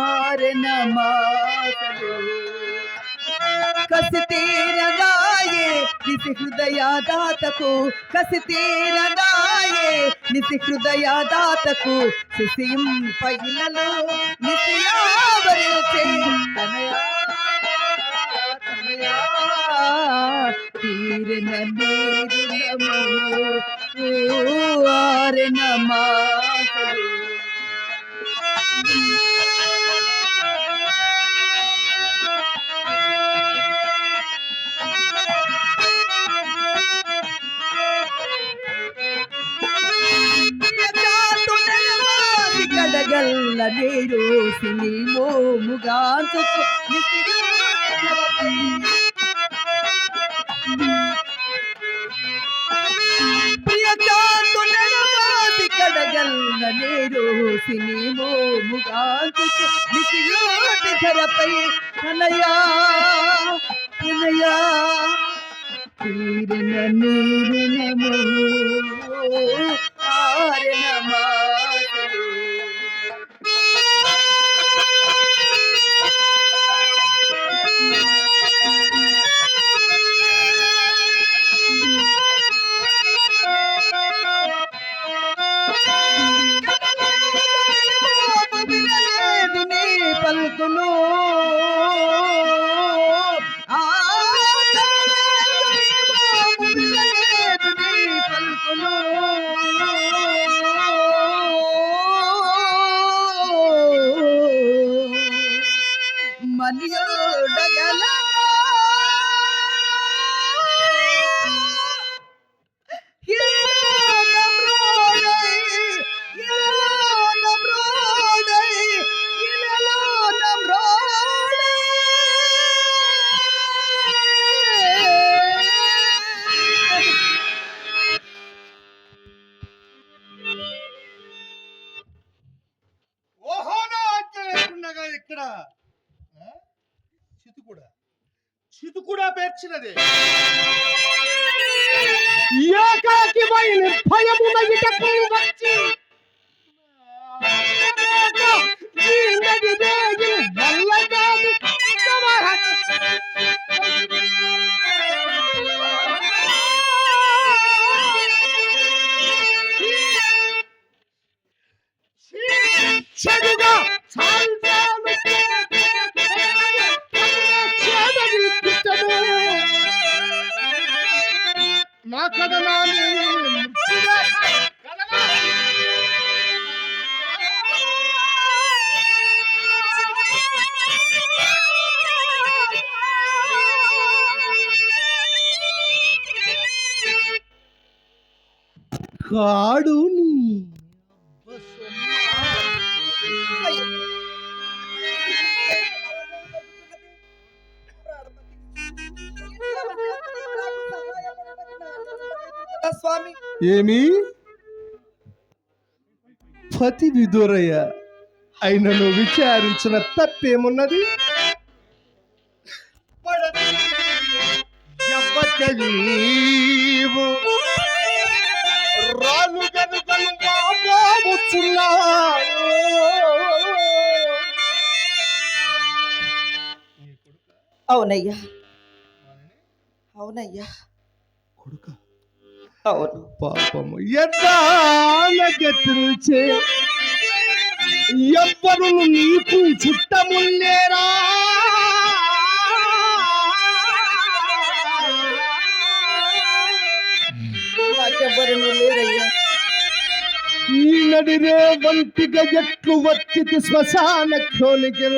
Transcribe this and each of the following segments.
ఆరణ మాసలు కసి తీరదాయే నిసి హృదయదాతకు కసి తీరదాయే నిసి హృదయదాతకు శిశిం పైలలో నిసియావరిచే తనయా తనయా. తీరిన నీరినము ఆరిన మాసలు కడగల్ల నీరు సినిమో ముగాంతు నీరు సినిమో ముగాంతు నిసియోటి ధరపై కనయా కనయా తీరిన నీరినము ఆరిన పలుకును చితుకుడ పేర్చినది. ఏకాకి వై వచ్చి నా కదనాన్ని మృత్యువే ఏమి? పతి విదురయ్య అయినను విచారించిన తప్పేమున్నది. అవునయ్యా. అవునయ్యా. అవును. పాపము ఎద్దాలగతిల్చే ఎవ్వరు నీకు చుట్టముల్లేరా నడిరే వంటిగా ఎట్లు వచ్చితి శ్మశాన క్రోలికి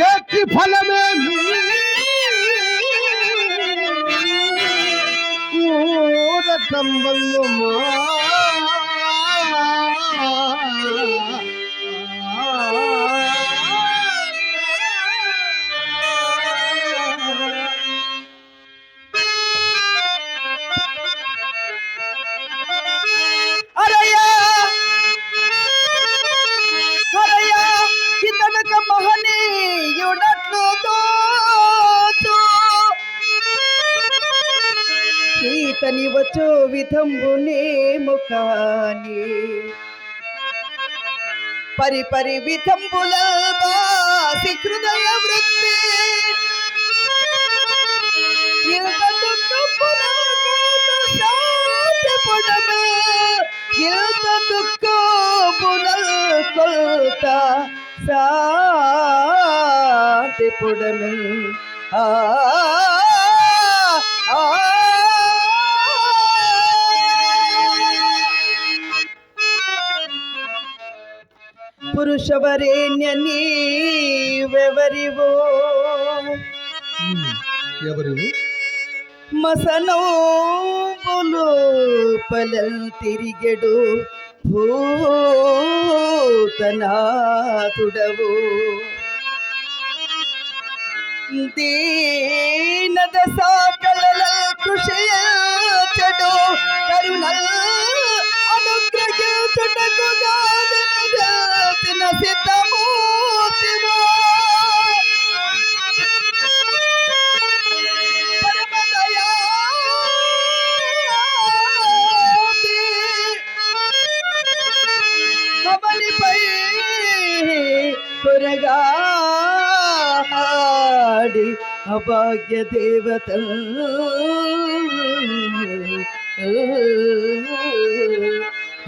ఏటి ఫలమే? ఊరకంబల్లుమా అరయ్యా విధంబునేము కాని పరి పరి విధంబుల బాసి హృదయ వృత్తి. ఇంత దుఃఖపునకు సాధ్యపడమే పురుషవరేణ్య నీవెవరివో ఎవరు మసనోబులు పలల్ తిరిగెడు. భూతనాథుడవు దీనద సాకల కృషియచడు కరుణల్ అనుగ్రహించుటకు గాదన نسي تموت പുരകാടി അഭാഗ്യ ദേവതൽ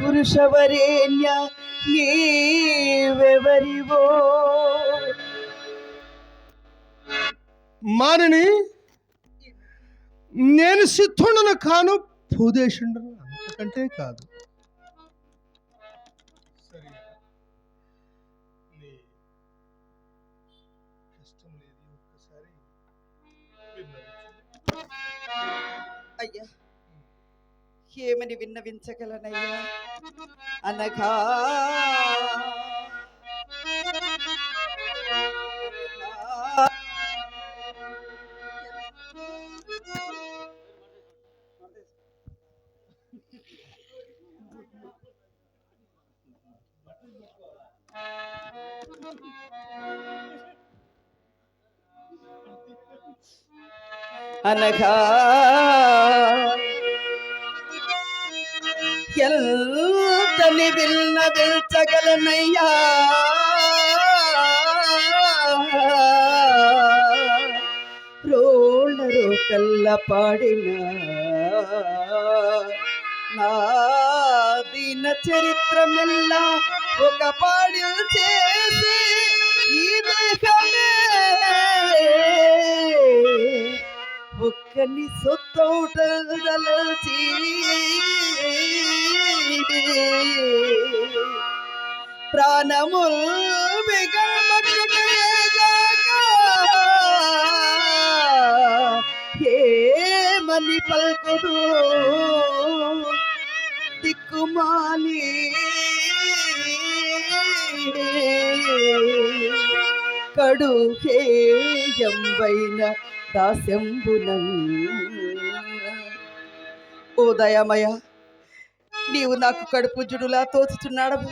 പുരുഷവരേണ്യ నీవెవరివో? మానని నేను సిద్ధుండను కాను భూదేశుండను అంతకంటే కాదు. అయ్యా. ఏమని విన్నవించగలనయ్యా అనగా అనగా తని విన్న విల్చగలనయ్యా. రోళ్ళరు కల్ల పాడిన నా దీన చరిత్రమెల్ల ఒక పాడి చేసి ఈ దేశమే ఒక్కని సొత్తౌటదలచి ప్రాణముల్ బిగమట్టుటేగాక ఏమని పలుకుదు దిక్కుమాలి. కడు హేయంబైన దాస్యంబునం ఉదయమయ నీవు నాకు కడుపు జుడులా తోచుచున్నాడవు.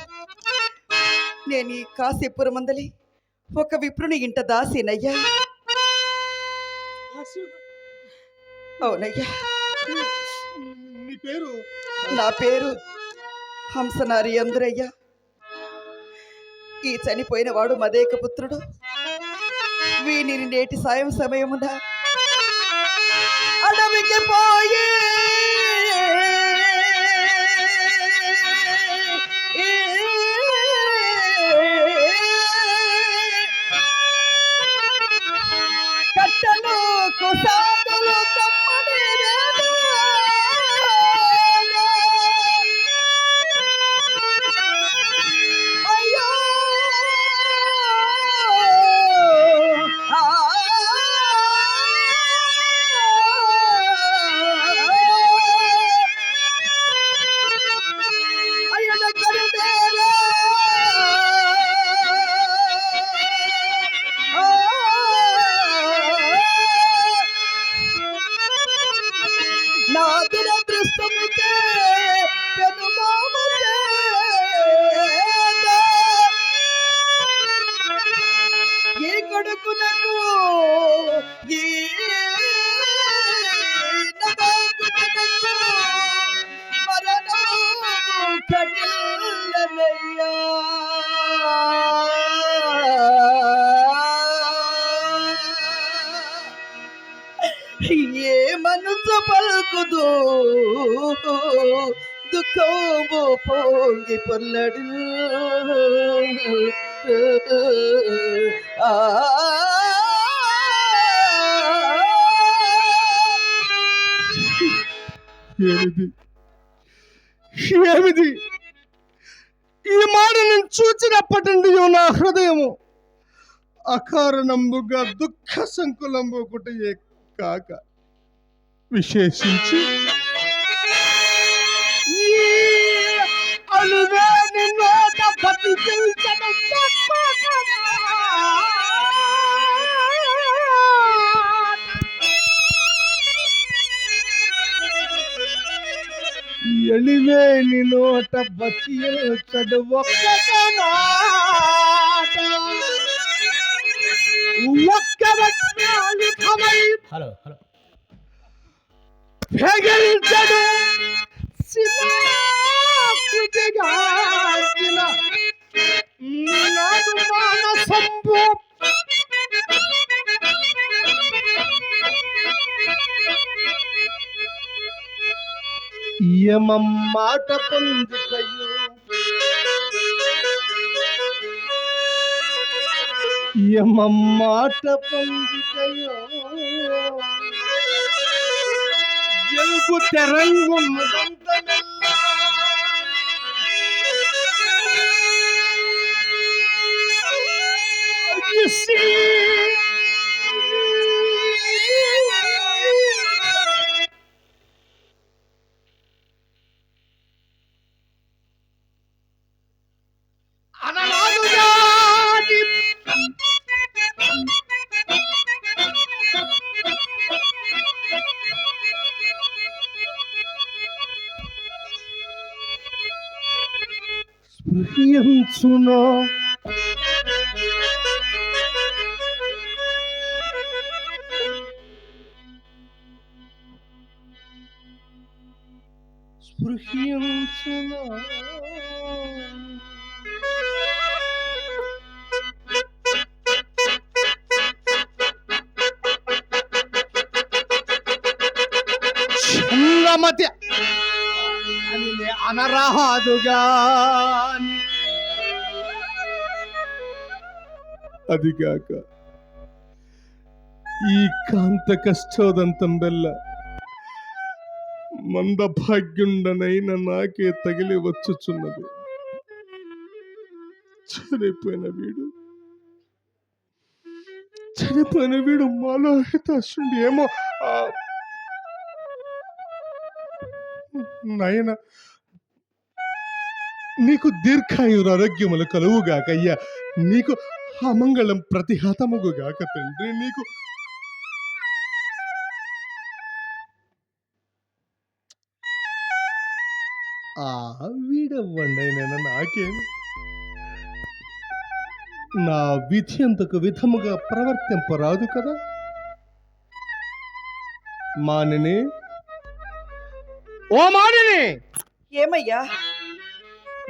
నేను ఈ కాశీపురం మందలి ఒక విప్రుని ఇంట దాసినయ్యా. అవునయ్యా. నీ పేరు? నా పేరు హంసనారి అందరయ్యా ఈ చనిపోయిన వాడు మదేక పుత్రుడు వీనిని నేటి సాయం సమయమున అడవికి పోయి ಕಟ್ಟಲು ಕುಸ పలుకుదు దుఃఖము పొంగి పొల్లడు. ఆ. ఏమిది? ఏమిది? ఈ మాట నేను చూచినప్పటి నుండి నా హృదయము అకారణంబుగా దుఃఖ సంకులంబు ఒకటి కాక. విశేషించి ఈ అలువేని నోట బతికించడం ఎలివేని నోట బతికించడు ఒక్క హలో ఒక్క వజ్రాయుధమై హలో హలో పెగల్చడు శిలాకృతిగాంచిన నాడు మానసంబు యమమ్మాట పొందుకయు యమమ్మాట పొందుకయో Yo no te స్పృహ్యంచునో అదిగాక ఈ కాంత కష్టోదంతం బెల్ల మందభాగ్యుండనైన నాకే తగిలి వచ్చుచున్నది. చనిపోయిన వీడు. చనిపోయిన వీడు మాలో హితాశుండి ఏమో ఆ, నాయన నీకు దీర్ఘాయుర ఆరోగ్యములు కలువుగాకయ్యా నీకు అమంగళం ప్రతిహతముగుగాక తండ్రి నీకు ఆ వీడవ్వండి నేను నాకేం. నా విధి అంతకు విధముగా ప్రవర్తింపరాదు కదా. మానిని. ఓ మానిని! ఏమయ్యా?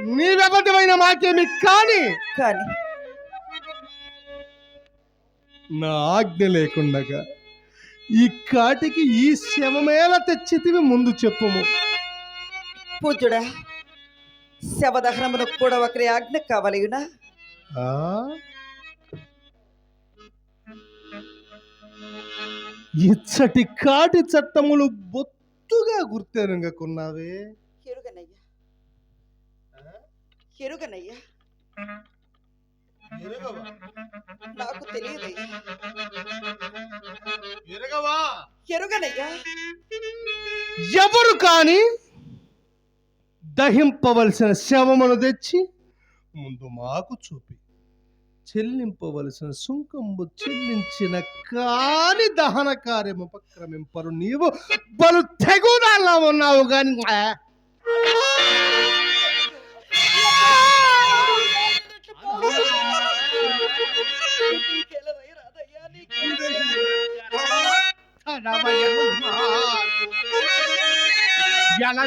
నీవెవటివైన మాకేమి కాని కానీ నా ఆజ్ఞ లేకుండగా ఈ కాటికి ఈ శవమేల తెచ్చితివి ముందు చెప్పుము. పూజ్యుడా శవదహనమునకు కూడా ఒకరి ఆజ్ఞ కావలయునా? ఆ? ఇచ్చటి కాటి చట్టములు బొత్తుగా గుర్తెరంగకున్నావే. ఎరుగనయ్యా. ఎరుగనయ్యా. నాకు ఎరుగనయ్యా. ఎవరు కాని దహింపవలసిన శవమును తెచ్చి ముందు మాకు చూపి. చెల్లింపవలసిన సుంకంబు చెల్లించిన కాని దహన కార్యము ఉపక్రమింపరు నీవు. బలు తెగుదాలా ఉన్నావు కాని ఎలా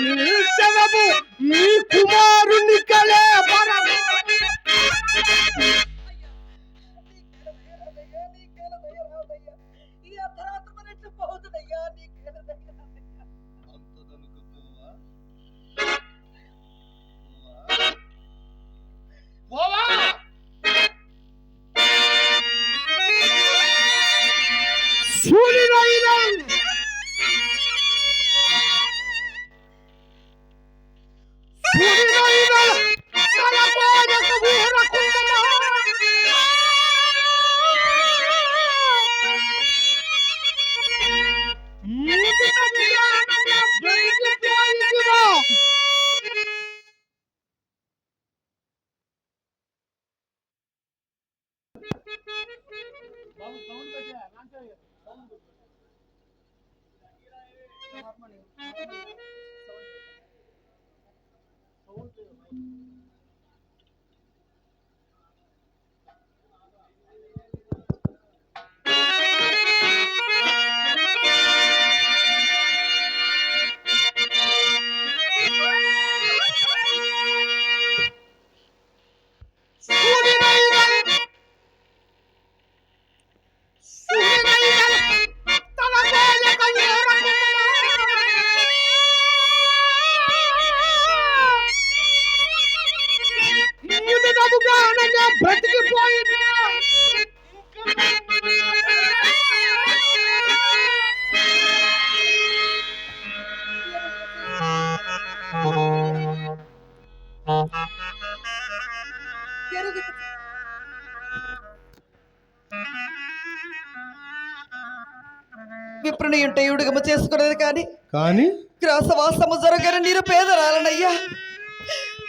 చేసుకున్నది కానీ కానీ గ్రాసవాసము జరుగని నిరుపేదరాలనయ్యా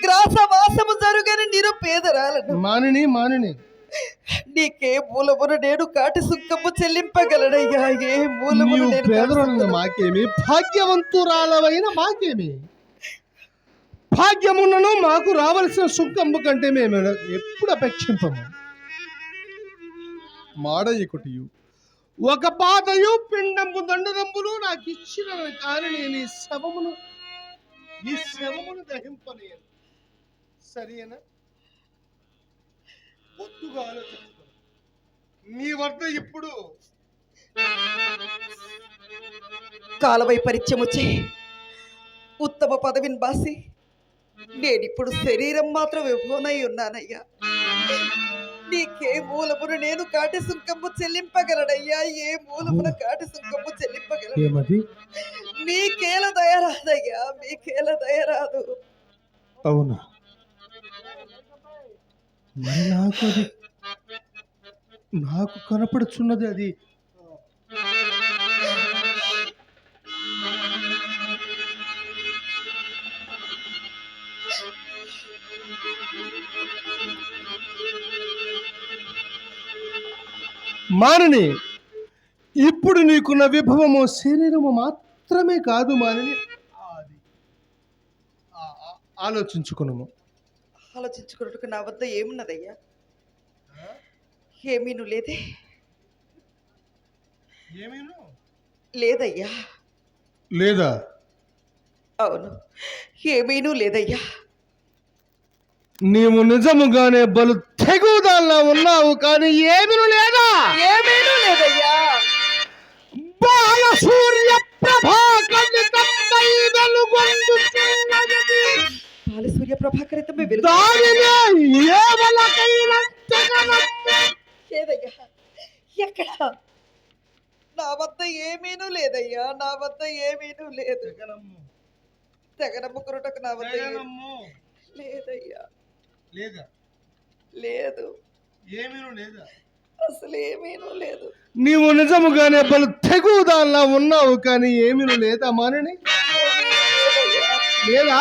గ్రాసవాసము జరుగని నిరుపేదరాలను మానిని మానిని. నీకే మూలమును నేను కాటి సుక్కము చెల్లింపగలనయ్యా. ఏ మూలమును పేదరాలైన మాకేమి భాగ్యవంతురాలవైన మాకేమి. భాగ్యమున్నను మాకు రావలసిన సుఖంబు కంటే మేము ఎప్పుడు అపేక్షింపము. మాడయ్యకుటియు ఒక పాదయు పిండంబు దండరంబులు నాకు ఇచ్చిన కానీ నేను ఈ శవమును. ఈ శవమును దహింపలేను సరేనా ఒత్తుగా ఆలోచించుకో. నీ వద్ద ఇప్పుడు కాలవై పరిచయము వచ్చి ఉత్తమ పదవిని బాసి నేనిప్పుడు శరీరం మాత్రం విభవనై ఉన్నానయ్యా. నీకే మూలమును నేను కాటి సుంకము చెల్లింపగలనయ్యా ఏ మూలమున కాటి సుంకము చెల్లింపగలను ఏమది? మీకేల దయరాదయ్యా మీకేల దయరాదు అవునా? నాకు నాకు కనపడుచున్నది అది మానని. ఇప్పుడు నీకున్న విభవము శరీరము మాత్రమే కాదు మానని. అది ఆలోచించుకున్నాము ఆలోచించుకున్నట్టుకు నా వద్ద ఏమున్నదయ్యా? ఏమీను లేదే? ఏమీను? లేదయ్యా. లేదా? అవును. ఏమీను లేదయ్యా. నీవు నిజముగానే బలు తెగుదాల్లా ఉన్నావు కానీ ఏమీను లేదా? ఏమీను లేదయ్యా. బాల సూర్య ప్రభాకరితమై వెలుగొందుచున్నది. బాల సూర్య ప్రభాకరితమే వెలుగు దానినే ఏవలకైనా తెగనమ్ము. లేదయ్యా. ఎక్కడ? నా వద్ద ఏమీను లేదయ్యా. నా వద్ద ఏమీను లేదు. తెగనమ్ముకున్నటకు నా వద్ద. లేదయ్యా. లేదా? లేదు. ఏమీను లేదా? అసలు ఏమీను లేదు. నీవు నిజముగానే బలు తెగుదాల్లా ఉన్నావు కానీ ఏమీను లేదా మానని. లేదా?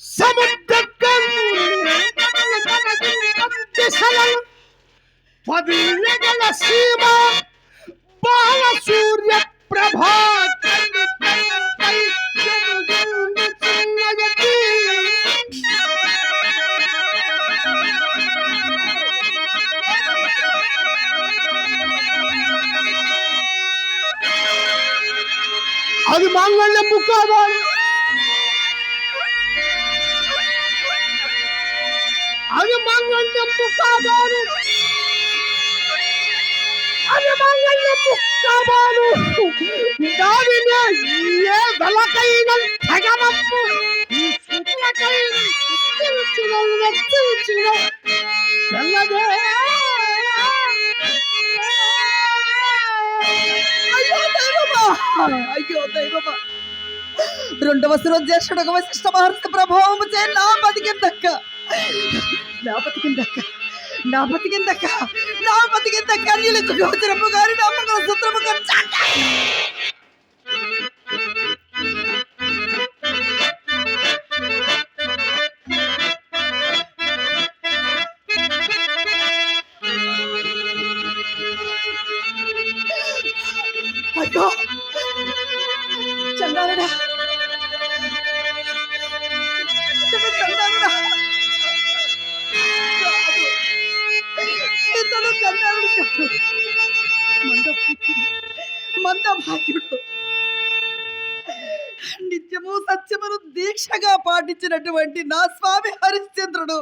సముద్రకం! దిశలను! పదియగల సీమ! బాల సూర్య ప్రభా కందిపై జనుగుండుచున్నది. అది మాంగళ్యము కావాలి అది మాంగళ్యము కావాలి అది మాంగళ్యము కావాలి దానినే ఏ వెలకైన తెగనమ్ము ఈ అయ్యో దైవమా. అయ్యో దైవమా. రెండవ సురోజ్యేష్ఠుడు వశిష్ఠ మహర్షి ప్రభావము చే నా బతికిందక్క. నా బతికిందక్క. నా బతికిందక్క నా బతికిందక్క నీళ్ళకు గోచరము గారి నా మంగళ సూత్రము ఇచ్చినటువంటి నా స్వామి హరిశ్చంద్రుడు.